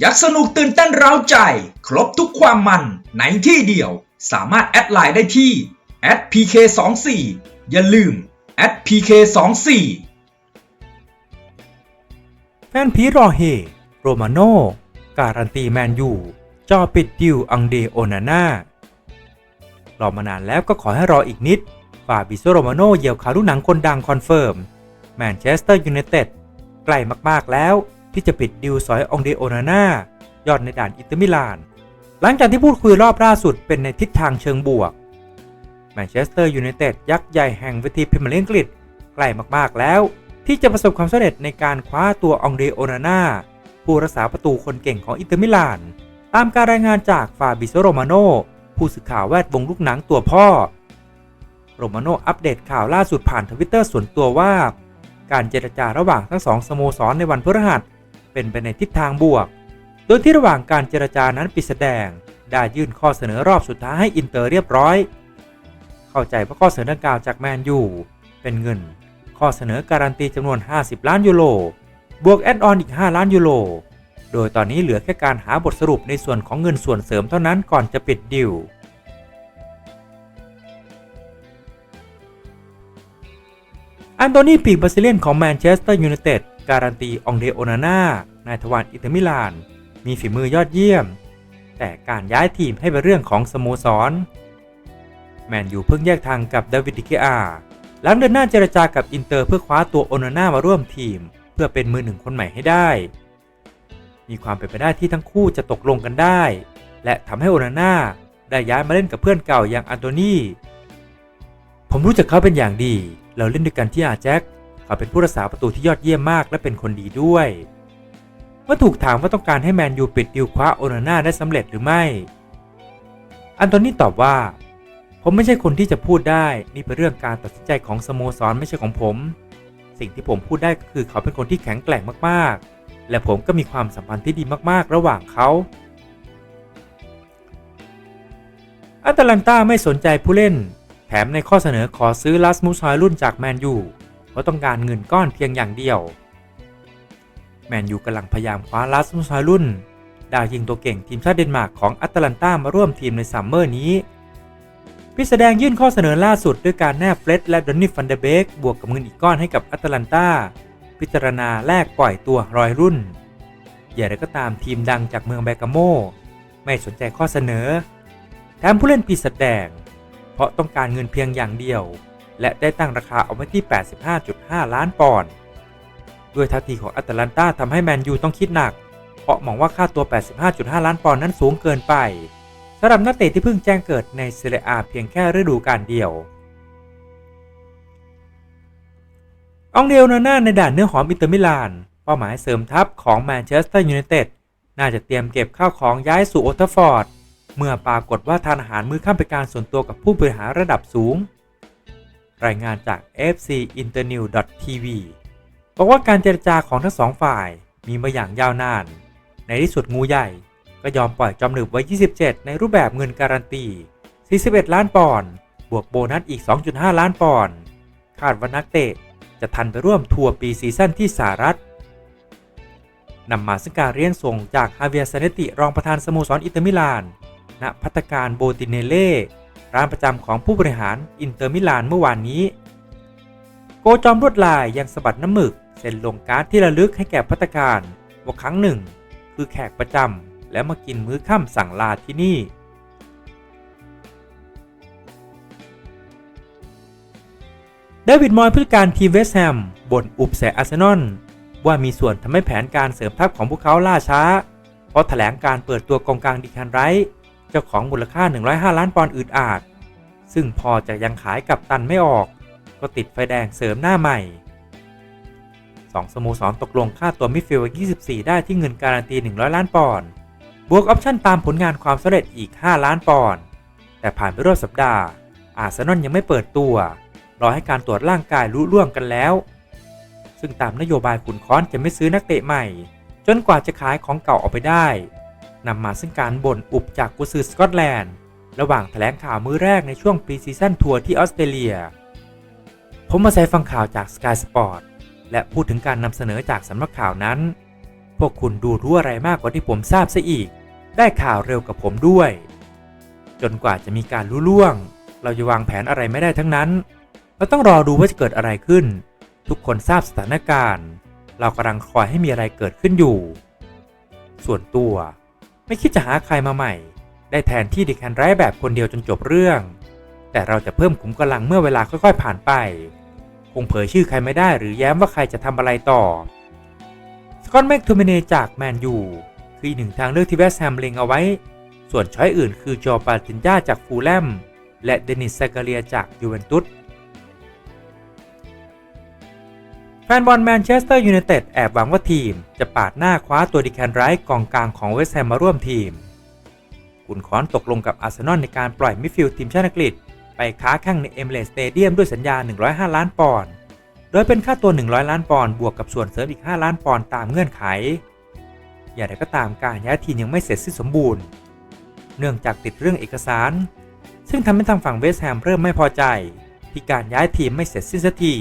อยากสนุกตื่นเต้นเร้าใจ ครบทุกความมันในที่เดียว สามารถแอดไลน์ได้ที่ @pk24 อย่าลืม @pk24 แฟนผีรอเฮ โรมาโน การันตีแมนยูจอปิดดิวอังเดโอนาน่ารอมานานแล้วก็ขอให้รออีกนิดฟาบิโซโรมาโนเหยี่ยวขาลูกหนังคนดังคอนเฟิร์ม แมนเชสเตอร์ยูไนเต็ดใกล้มาก ๆ แล้ว ที่จะปิดดิวสอยองเดโอนาน่ายอดในด่านอินเตอร์มิลาน หลังจากที่พูดคุยรอบล่าสุดเป็นในทิศทางเชิงบวกแมนเชสเตอร์ยูไนเต็ดยักษ์ใหญ่แห่งเวทีพรีเมียร์ลีกอังกฤษใกล้มากๆแล้ว ที่จะประสบความสำเร็จในการคว้าตัวองเดโอนาน่าผู้รักษาประตูคนเก่งของอินเตอร์มิลาน ตามการรายงานจากฟาบิโซโรมาโนผู้สื่อข่าวแวดวงลูกหนังตัวพ่อ โรมาโนอัปเดตข่าวล่าสุดผ่านทวิตเตอร์ส่วนตัวว่า การเจรจาระหว่างทั้งสองสโมสรในวันพฤหัส เป็นไปในทิศทางบวก โดยที่ระหว่างการเจรจานั้นปิดแสดง ได้ยื่นข้อเสนอรอบสุดท้ายให้อินเตอร์เรียบร้อย เข้าใจว่าข้อเสนอดังกล่าวจากแมนยูเป็นเงิน ข้อเสนอการันตีจำนวน 50 ล้านยูโร บวกแอดออนอีก 5 ล้านยูโร โดยตอนนี้เหลือแค่การหาบทสรุปในส่วนของเงินส่วนเสริมเท่านั้นก่อนจะปิดดิวอันโตนีปีกบราซิเลียนของแมนเชสเตอร์ยูไนเต็ด การันตีองเดโอนาน่านายทวารอินเตอร์มิลาน มีฝีมือยอดเยี่ยม แต่การย้ายทีมให้เป็นเรื่องของสโมสร แมนยูเพิ่งแยกทางกับดาวิดดิเกอาหลังเดินหน้าเจรจากับอินเตอร์เพื่อคว้าตัวโอนาน่ามาร่วมทีม เพื่อเป็นมือหนึ่งคนใหม่ให้ได้ มีความเป็นไปได้ที่ทั้งคู่จะตกลงกันได้ และทำให้โอนาน่าได้ย้ายมาเล่นกับเพื่อนเก่าอย่างอันโตนีผมรู้จักเขาเป็นอย่างดี เราเล่นด้วยกันที่อาแจ็ค เขาเป็นผู้รักษาประตูที่ยอดเยี่ยมมากและเป็นคนดีด้วย เมื่อถูกถามว่าต้องการให้แมนยูปิดดิวคว้าโอนาน่าได้สำเร็จหรือไม่ อันโตนี่ตอบว่า ผมไม่ใช่คนที่จะพูดได้นี่เป็นเรื่องการตัดสินใจของสโมสรไม่ใช่ของผม สิ่งที่ผมพูดได้ก็คือเขาเป็นคนที่แข็งแกร่งมากๆ และผมก็มีความสัมพันธ์ที่ดีมากๆ ระหว่างเขาอัตแลนตาไม่สนใจผู้เล่น แถมในข้อเสนอขอซื้อลัสมุสฮอยรุ่นจากแมนยู เพราะต้องการเงินก้อนเพียงอย่างเดียว แมนยูกำลังพยายามคว้าลัสมุสฮอยรุ่น ดาวยิงตัวเก่งทีมชาติเดนมาร์กของอัตแลนตามาร่วมทีมในซัมเมอร์นี้พิแสดงยื่นข้อเสนอล่าสุดด้วยการแนบเฟร็ดและดอนนี่ฟันเดเบกบวกกับเงินอีกก้อนให้กับอัตแลนตาพิจารณาแลกปล่อยตัวรอยรุ่น อย่างไรก็ตามทีมดังจากเมืองแบกาโม ไม่สนใจข้อเสนอ แถมผู้เล่นปีแสดง เพราะต้องการเงินเพียงอย่างเดียว และได้ตั้งราคาเอาไว้ที่ 85.5 ล้านปอนด์ด้วยท่าทีของอัตแลนตาทำให้แมนยูต้องคิดหนัก เพราะมองว่าค่าตัว 85.5 ล้านปอนด์นั้นสูงเกินไปสำหรับนักเตะที่เพิ่งแจ้งเกิดในเซเรียอาเพียงแค่ฤดูกาลเดียวองเดลนาน่าในด่านเนื้อหอมอินเตอร์มิลาน เป้าหมายเสริมทัพของแมนเชสเตอร์ยูไนเต็ดน่าจะเตรียมเก็บข้าวของย้ายสู่โอทฟฟอร์ด เมื่อปรากฏว่าทานอาหารมื้อค่ำเป็นการส่วนตัวกับผู้บริหารระดับสูง รายงานจาก fcinternew.tv บอกว่าการเจรจาของทั้งสองฝ่ายมีมาอย่างยาวนาน ในที่สุดงูใหญ่ ก็ยอมปล่อยจอมหนึบไว้ 27 ในรูปแบบเงินการันตี 41 ล้านปอนด์บวกโบนัสอีก 2.5 ล้านปอนด์คาดว่านักเตะจะทันไปร่วมทัวร์ปีซีซั่นที่สหรัฐนำมาซึ่งการเรียนส่งจากฮาเวียร์ซเนติรองประธานสโมสรอิตอร์มิลาน ณ พัตการโบติเนเล่ ร้านประจำของผู้บริหารอินเตอร์มิลานเมื่อวานนี้ โกจอมรวดลายยังสะบัดน้ำหมึกเซ็นลงการ์ดที่ระลึกให้แก่พัตการว่าครั้งหนึ่ง คือแขกประจำและมากินมื้อค่ำสั่งลาที่นี่เดวิดมอยผู้จัดการทีมเวสต์แฮมบ่นอุบแสอาร์เซนอลว่ามีส่วนทำให้แผนการเสริมทัพของพวกเขาล่าช้า เพราะแถลงการเปิดตัวกองกลางดิคันไรท์ เจ้าของมูลค่า 105 ล้านปอนด์อืดอาด ซึ่งพอจะยังขายกับตันไม่ออก ก็ติดไฟแดงเสริมหน้าใหม่สองสโมสรตกลงค่าตัวมิดฟิลด์24 ได้ที่เงินการันตี 100 ล้านปอนด์ บวกออปชั่นตามผลงานความสำเร็จอีก 5 ล้านปอนด์ แต่ผ่านไปรอบสัปดาห์ อาร์เซนอลยังไม่เปิดตัว รอให้การตรวจร่างกายรู้ล่วงกันแล้ว ซึ่งตามนโยบายขุนค้อนจะไม่ซื้อนักเตะใหม่ จนกว่าจะขายของเก่าออกไปได้ นำมาซึ่งการบ่นอุบจากกุซือสกอตแลนด์ ระหว่างแถลงข่าวมื้อแรกในช่วงปีซีซั่นทัวร์ที่ออสเตรเลีย ผมมาใส่ฟังข่าวจาก Sky Sport และพูดถึงการนำเสนอจากสำนักข่าวนั้นผวกคุณดูรู้อะไรมากกว่าที่ผมทราบซะอีก ได้ข่าวเร็วกับผมด้วย จนกว่าจะมีการรู้ล่วง เราจะวางแผนอะไรไม่ได้ทั้งนั้น เราต้องรอดูว่าจะเกิดอะไรขึ้น ทุกคนทราบสถานการณ์ เรากำลังคอยให้มีอะไรเกิดขึ้นอยู่ ส่วนตัว ไม่คิดจะหาใครมาใหม่ ได้แทนที่ดิแคนไรแบบคนเดียวจนจบเรื่อง แต่เราจะเพิ่มขุมกำลังเมื่อเวลาค่อยๆผ่านไป คงเผยชื่อใครไม่ได้หรือแย้มว่าใครจะทำอะไรต่อสกอตแม็กทูเมเนจากแมนยูคืออีกหนึ่งทางเลือกที่แวสแฮมเล็งเอาไว้ ส่วนช้อยอื่นคือจอปาตินยาจากฟูลแลมและเดนิสซากาเลียจากยูเวนตุส ฟนบอลแมนเชสเตอร์ยูไนเต็ดแอบหวังว่าทีม จะปาดหน้าคว้าตัวดิแคนไรท์กองกลางของเวสต์แฮมมาร่วมทีมขุนค้อนตกลงกับอาร์เซนอลในการปล่อยมิดฟิลด์ทีมชาติอังกฤษ ไปค้าแข่งในเอมเลสสเตเดียมด้วยสัญญา 105 ล้านปอนด์ โดยเป็นค่าตัว 100 ล้านปอนด์บวกกับส่วนเสริมอีก 5 ล้านปอนด์ตามเงื่อนไข อย่างไรก็ตามการย้ายทีมยังไม่เสร็จสิ้นสมบูรณ์ เนื่องจากติดเรื่องเอกสาร ซึ่งทำให้ทางฝั่งเวสต์แฮมเริ่มไม่พอใจ ที่การย้ายทีมไม่เสร็จสิ้นสักที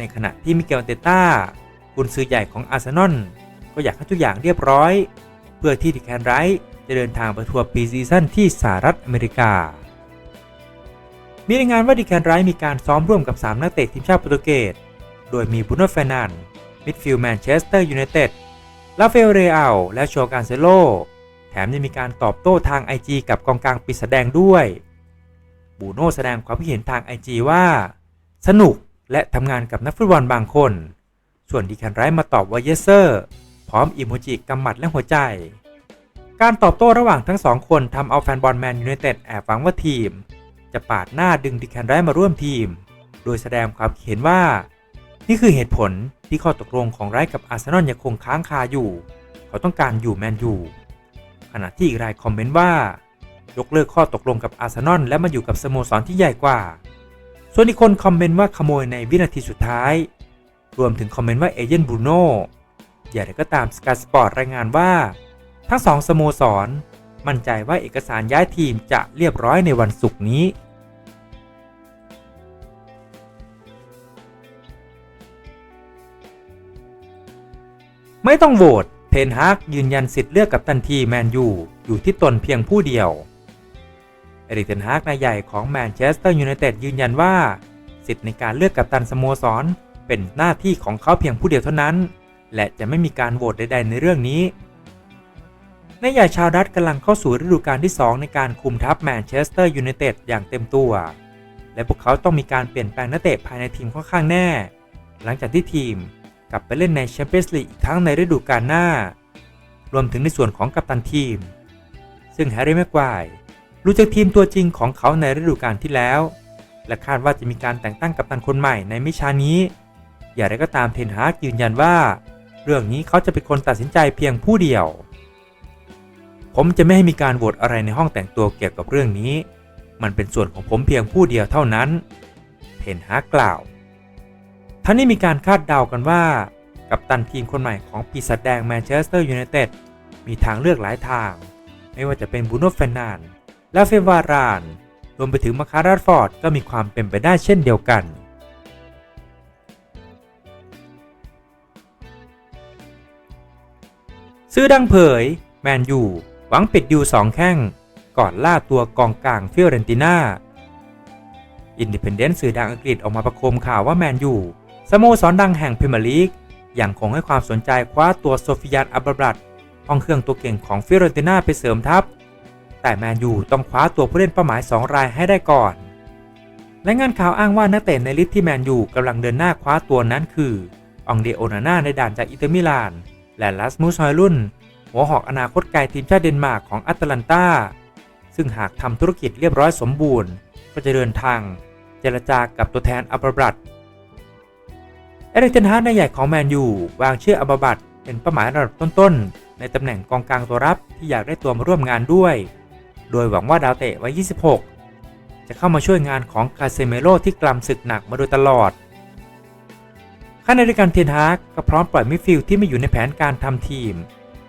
ในขณะที่มิเกลเตต้ากุนซือใหญ่ของอาร์เซนอลก็อยากให้ทุกอย่างเรียบร้อย เพื่อที่ดิแคนไรท์จะเดินทางไปทัวร์ปีซีซั่นที่สหรัฐอเมริกา มีรายงานว่าดิแคนไรท์มีการซ้อมร่วมกับ 3 นักเตะทีมชาติโปรตุเกส โดยมีบรูโน่เฟนันมิดฟิลด์แมนเชสเตอร์ยูไนเต็ด ลาเฟลเรอัลและโชการเซโล แถมยังมีการตอบโต้ทาง IG กับกองกลางปีศาจแดงด้วย บูโน่แสดงความคิดเห็นทาง IG ว่า สนุก และทำงานกับนักฟุตบอลบางคน ส่วนดิแคนไรมาตอบว่า yes sir พร้อมอิโมจิกำหมัดและหัวใจ การตอบโต้ระหว่างทั้งสองคนทำเอาแฟนบอลแมนยูไนเต็ดแอบหวังว่าทีม จะปาดหน้าดึงดิแคนไรมาร่วมทีม โดยแสดงความเห็นว่า นี่คือเหตุผลที่ข้อตกลงของไรกับอาร์เซนอลยังคงค้างคาอยู่ เขาต้องการอยู่แมนยูขณะที่อีกรายคอมเมนต์ว่า ยกเลิกข้อตกลงกับอาร์เซนอลและมาอยู่กับสโมสรที่ใหญ่กว่า ส่วนอีกคนคอมเมนต์ว่าขโมยในวินาทีสุดท้าย รวมถึงคอมเมนต์ว่าเอเจนต์บูโน่อย่างไรก็ตามสกายสปอร์ตรายงานว่า ทั้งสองสโมสร มั่นใจว่าเอกสารย้ายทีมจะเรียบร้อยในวันศุกร์นี้ไม่ต้องโหวต เทนฮากยืนยันสิทธิ์เลือกกับตันทีแมนยูอยู่ที่ตนเพียงผู้เดียว เอริกเทนฮากนายใหญ่ของแมนเชสเตอร์ยูไนเต็ดยืนยันว่า สิทธิ์ในการเลือกกัปตันสโมสร เป็นหน้าที่ของเขาเพียงผู้เดียวเท่านั้น และจะไม่มีการโหวตใด ๆ ในเรื่องนี้นายใหญ่ชาวดัตกำลังเข้าสู่ฤดูกาลที่ 2 ในการคุมทัพแมนเชสเตอร์ยูไนเต็ดอย่างเต็มตัว และพวกเขาต้องมีการเปลี่ยนแปลงนักเตะภายในทีมค่อนข้างแน่ หลังจากที่ทีมกลับไปเล่นในแชมเปี้ยนส์ลีกอีกครั้งในฤดูกาลหน้า รวมถึงในส่วนของกัปตันทีม ซึ่งแฮร์รี่แม็กคว รู้จักทีมตัวจริงของเขาในฤดูกาลที่แล้ว และคาดว่าจะมีการแต่งตั้งกัปตันคนใหม่ในไม่ช้านี้ อย่างไรก็ตามเทนฮากยืนยันว่า เรื่องนี้เขาจะเป็นคนตัดสินใจเพียงผู้เดียว ผมจะไม่ให้มีการโหวตอะไรในห้องแต่งตัวเกี่ยวกับเรื่องนี้ มันเป็นส่วนของผมเพียงผู้เดียวเท่านั้น เทนฮากกล่าวทั้งนี้มีการคาดเดากันว่ากัปตันทีมคนใหม่ของปีศาจแดงแมนเชสเตอร์ยูไนเต็ดมีทางเลือกหลายทาง ไม่ว่าจะเป็นบูโน่เฟร์นานด์ และเฟวาราน รวมไปถึงมาคาราฟอร์ดก็มีความเป็นไปได้เช่นเดียวกัน ซื้อดังเผย แมนยูหวังปิดดิวสองแข้ง ก่อนล่าตัวกองกลางฟิเรนติน่าอินดิเพนเดนต์สื่อดังอังกฤษออกมาประโคมข่าวว่าแมนยูสโมสรดังแห่งพรีเมียร์ลีกยังคงให้ความสนใจคว้าตัวโซฟิยานอับบราบัตห้องเครื่องตัวเก่งของฟิโอเรนติน่าไปเสริมทัพ แต่แมนยูต้องคว้าตัวผู้เล่นเป้าหมาย 2 รายให้ได้ก่อน และงานข่าวอ้างว่านักเตะในลิสต์ที่แมนยูกำลังเดินหน้าคว้าตัวนั้นคือองเดโอนาน่าในด่านจากอิตอร์มิลาน และลัสมูสฮอยลุนหัวหอกอนาคตไกลทีมชาติเดนมาร์กของแอตแลนตาซึ่งหากทำธุรกิจเรียบร้อยสมบูรณ์ ก็จะเดินทาง เจรจากับตัวแทนอับราบัตเอริกเทนฮากนายใหญ่ของแมนยูวางเชื่ออับราบัตเป็นเป้าหมายระดับต้นๆ ในตำแหน่งกองกลางตัวรับที่อยากได้ตัวมาร่วมงานด้วย โดยหวังว่าดาวเตะวัย 26 จะเข้ามาช่วยงานของคาเซเมโรที่กลำศึกหนักมาโดยตลอดขณะเดียวกันเทนฮากก็พร้อมปล่อยมิดฟิลด์ที่ไม่อยู่ในแผนการทำทีม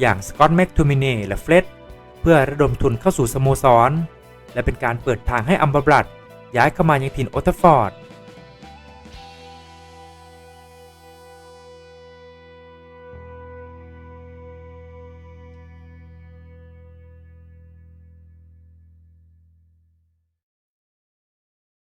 อย่างสกอตแม็กทูมิเน่และเฟรดเพื่อระดมทุนเข้าสู่สโมสร และเป็นการเปิดทางให้อัมบบรัดย้ายเข้ามายังถิ่นโอตฟอร์ด